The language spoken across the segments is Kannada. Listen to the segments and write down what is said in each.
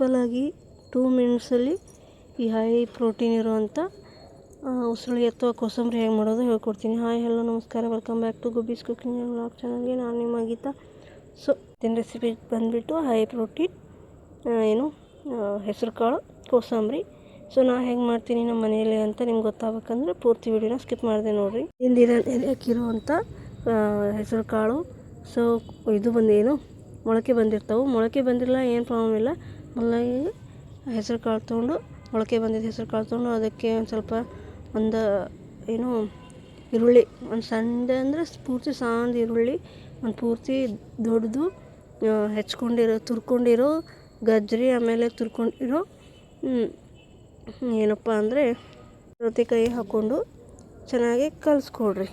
ಟಿಪ್ಸಲ್ಲಿ ಈ ಹೈ ಪ್ರೋಟೀನ್ ಇರುವಂಥ ಉಸುಳಿ ಅಥವಾ ಕೋಸಂಬರಿ ಹೇಗೆ ಮಾಡೋದು ಹೇಳ್ಕೊಡ್ತೀನಿ ಹಾಯ್ ಹಲೋ ನಮಸ್ಕಾರ. Welcome back to Gubbi's cooking blog ಚಾನಲ್ಗೆ ನಾನು ನಿಮ್ಮ ಗೀತಾ. ಸೊ ತಿನ್ ರೆಸಿಪಿ ಬಂದುಬಿಟ್ಟು ಹೈ ಪ್ರೋಟೀನ್ ಏನು ಹೆಸರುಕಾಳು, ಕೋಸಂಬರಿ. ಸೊ ನಾ ಹೆಂಗೆ ಮಾಡ್ತೀನಿ ನಮ್ಮ ಮನೆಯಲ್ಲಿ ಅಂತ ನಿಮ್ಗೆ ಗೊತ್ತಾಗಬೇಕಂದ್ರೆ ಪೂರ್ತಿ ವಿಡಿಯೋನ ಸ್ಕಿಪ್ ಮಾಡಿದೆ ನೋಡಿರಿ. ಇಂದಿನ ಎಲೆಕ್ಕಿರುವಂಥ ಹೆಸರು ಕಾಳು ಸೊ ಇದು ಬಂದೇನು ಮೊಳಕೆ ಬಂದಿರ್ತಾವೆ. ಮೊಳಕೆ ಬಂದಿರಲ್ಲ ಏನು ಪ್ರಾಬ್ಲಮ್ ಇಲ್ಲ. ಮೊದಲಾಗಿ ಹೆಸರು ಕಾಳು ತೊಗೊಂಡು ಮೊಳಕೆ ಬಂದಿದ್ದ ಹೆಸರು ಕಾಳು ತೊಗೊಂಡು ಅದಕ್ಕೆ ಒಂದು ಸ್ವಲ್ಪ ಒಂದು ಏನು ಈರುಳ್ಳಿ, ಒಂದು ಸಣ್ಣ ಅಂದರೆ ಪೂರ್ತಿ ಸಣ್ಣ ಈರುಳ್ಳಿ, ಒಂದು ಪೂರ್ತಿ ದೊಡ್ಡದು ಹೆಚ್ಕೊಂಡಿರೋ, ತುರ್ಕೊಂಡಿರೋ ಗಜ್ಜರಿ, ಆಮೇಲೆ ತುರ್ಕೊಂಡಿರೋ ಏನಪ್ಪ ಅಂದರೆ ಸೌತೆಕಾಯಿ ಹಾಕ್ಕೊಂಡು ಚೆನ್ನಾಗಿ ಕಲಿಸ್ಕೊಡ್ರಿ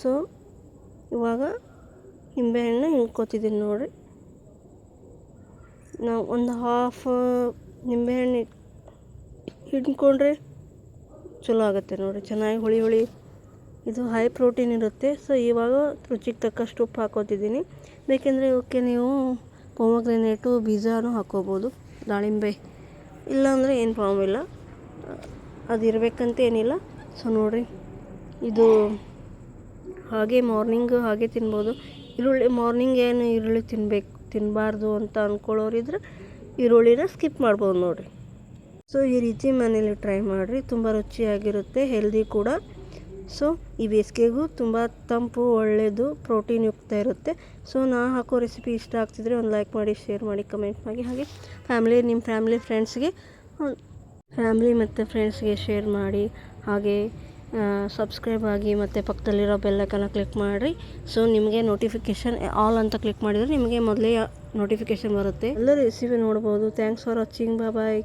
ಸೊ ಇವಾಗ ನಿಂಬೆಹಣ್ಣು ಹಿಂಡ್ಕೊತಿದ್ದೀನಿ ನೋಡಿರಿ. ನಾವು ಒಂದು ಹಾಫ್ ನಿಂಬೆಹಣ್ಣು ಹಿಡ್ಕೊಂಡ್ರೆ ಚಲೋ ಆಗುತ್ತೆ ನೋಡಿರಿ. ಚೆನ್ನಾಗಿ ಹುಳಿ ಹುಳಿ ಇದು ಹೈ ಪ್ರೋಟೀನ್ ಇರುತ್ತೆ. ಸೊ ಇವಾಗ ರುಚಿಗೆ ತಕ್ಕಷ್ಟು ಉಪ್ಪು ಹಾಕೋತಿದ್ದೀನಿ. ಬೇಕೆಂದರೆ ಇವಕ್ಕೆ ನೀವು ಪೊಮಗ್ರೆನೇಟು ಬೀಜನೂ ಹಾಕ್ಕೋಬೋದು ದಾಳಿಂಬೆ ಇಲ್ಲಾಂದರೆ ಏನು ಪ್ರಾಬ್ಲಮ್ ಇಲ್ಲ. ಅದು ಇರಬೇಕಂತ ಏನಿಲ್ಲ. ಸೊ ನೋಡಿರಿ. ಇದು ಹಾಗೆ ಮಾರ್ನಿಂಗ್ ಹಾಗೆ ತಿನ್ಬೋದು. ಈರುಳ್ಳಿ ಮಾರ್ನಿಂಗ್ ಏನು ಈರುಳ್ಳಿ ತಿನ್ಬೇಕು. ತಿನ್ನಬಾರ್ದು ಅಂತ ಅಂದ್ಕೊಳ್ಳೋರಿದ್ರೆ ಈರುಳ್ಳಿನ ಸ್ಕಿಪ್ ಮಾಡ್ಬೋದು ನೋಡಿರಿ. ಸೊ ಈ ರೀತಿ ಮನೇಲಿ ಟ್ರೈ ಮಾಡಿರಿ. ತುಂಬ ರುಚಿಯಾಗಿರುತ್ತೆ ಹೆಲ್ದಿ ಕೂಡ. ಸೊ ಈ ಬೇಸಿಗೆಗೂ ತುಂಬ ತಂಪು, ಒಳ್ಳೆಯದು ಪ್ರೋಟೀನ್ ಯುಕ್ತ ಇರುತ್ತೆ. ಸೊ ನಾ ಹಾಕೋ ರೆಸಿಪಿ ಇಷ್ಟ ಆಗ್ತಿದ್ರೆ ಒಂದು ಲೈಕ್ ಮಾಡಿ ಶೇರ್ ಮಾಡಿ ಕಮೆಂಟ್ ಮಾಡಿ. ಹಾಗೆ ಫ್ಯಾಮ್ಲಿ ನಿಮ್ಮ ಫ್ಯಾಮ್ಲಿ ಫ್ರೆಂಡ್ಸ್ಗೆ ಫ್ಯಾಮ್ಲಿ ಮತ್ತು ಫ್ರೆಂಡ್ಸ್ಗೆ ಶೇರ್ ಮಾಡಿ. ಹಾಗೆ ಸಬ್ಸ್ಕ್ರೈಬ್ ಆಗಿ ಮತ್ತು ಪಕ್ಕದಲ್ಲಿರೋ ಬೆಲ್ಲೈಕನ್ನ ಕ್ಲಿಕ್ ಮಾಡಿರಿ. ಸೊ ನಿಮಗೆ ನೋಟಿಫಿಕೇಷನ್ ಆಲ್ ಅಂತ ಕ್ಲಿಕ್ ಮಾಡಿದರೆ ನಿಮಗೆ ಮೊದಲೇ ನೋಟಿಫಿಕೇಷನ್ ಬರುತ್ತೆ. ಎಲ್ಲ ರೆಸಿಪಿ ನೋಡ್ಬೋದು. Thanks for watching bye